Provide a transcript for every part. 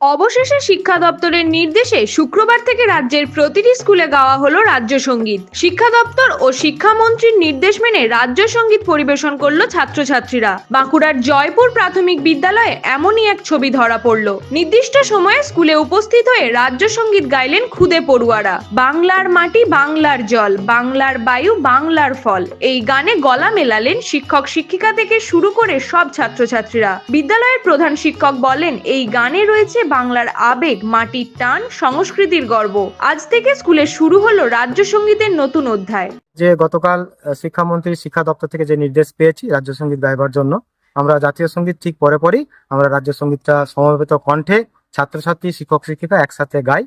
অবশেষে শিক্ষা দপ্তরের নির্দেশে শুক্রবার থেকে রাজ্যের প্রতিটি স্কুলে গাওয়া হলো রাজ্য সংগীত। শিক্ষা দপ্তর ও শিক্ষামন্ত্রীর নির্দেশ মেনে রাজ্য সংগীত পরিবেশন করল ছাত্রছাত্রীরা। বাঁকুড়ার জয়পুর প্রাথমিক বিদ্যালয়ে এমনই এক ছবি ধরা পড়ল। নির্দিষ্ট সময়ে স্কুলে উপস্থিত হয়ে রাজ্য সংগীত গাইলেন খুদে পড়ুয়ারা। বাংলার মাটি, বাংলার জল, বাংলার বায়ু, বাংলার ফল। এই গানে গলা মেলালেন শিক্ষক শিক্ষিকা থেকে শুরু করে সব ছাত্রছাত্রীরা। বিদ্যালয়ের প্রধান শিক্ষক বলেন, এই গানে রয়েছে বাংলার আবেগ, মাটির টান, সংস্কৃতির গর্ব। আজ থেকে স্কুলে শুরু হলো রাজ্য সঙ্গীতের নতুন অধ্যায়। যে গতকাল শিক্ষামন্ত্রী, শিক্ষা দপ্তর থেকে যে নির্দেশ পেয়েছি রাজ্য সংগীত গাইবার জন্য, আমরা জাতীয় সংগীত ঠিক পরে পরেই আমরা রাজ্য সঙ্গীতটা সমবেত কণ্ঠে ছাত্রছাত্রী, শিক্ষক, শিক্ষিকা একসাথে গাই।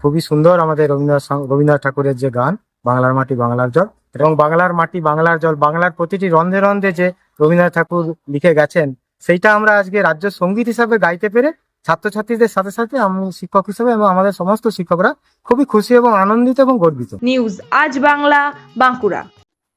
খুবই সুন্দর আমাদের রবীন্দ্রনাথ রবীন্দ্রনাথ ঠাকুরের যে গান, বাংলার মাটি, বাংলার জল। এবং বাংলার মাটি, বাংলার জল, বাংলার প্রতিটি রন্ধে রন্ধে যে রবীন্দ্রনাথ ঠাকুর লিখে গেছেন, সেইটা আমরা আজকে রাজ্য সংগীত হিসাবে গাইতে পেরে ছাত্রছাত্রীদের সাথে সাথে আমি শিক্ষক হিসেবে এবং আমাদের সমস্ত শিক্ষকরা খুবই খুশি এবং আনন্দিত এবং গর্বিত। নিউজ আজ বাংলা, বাঁকুড়া।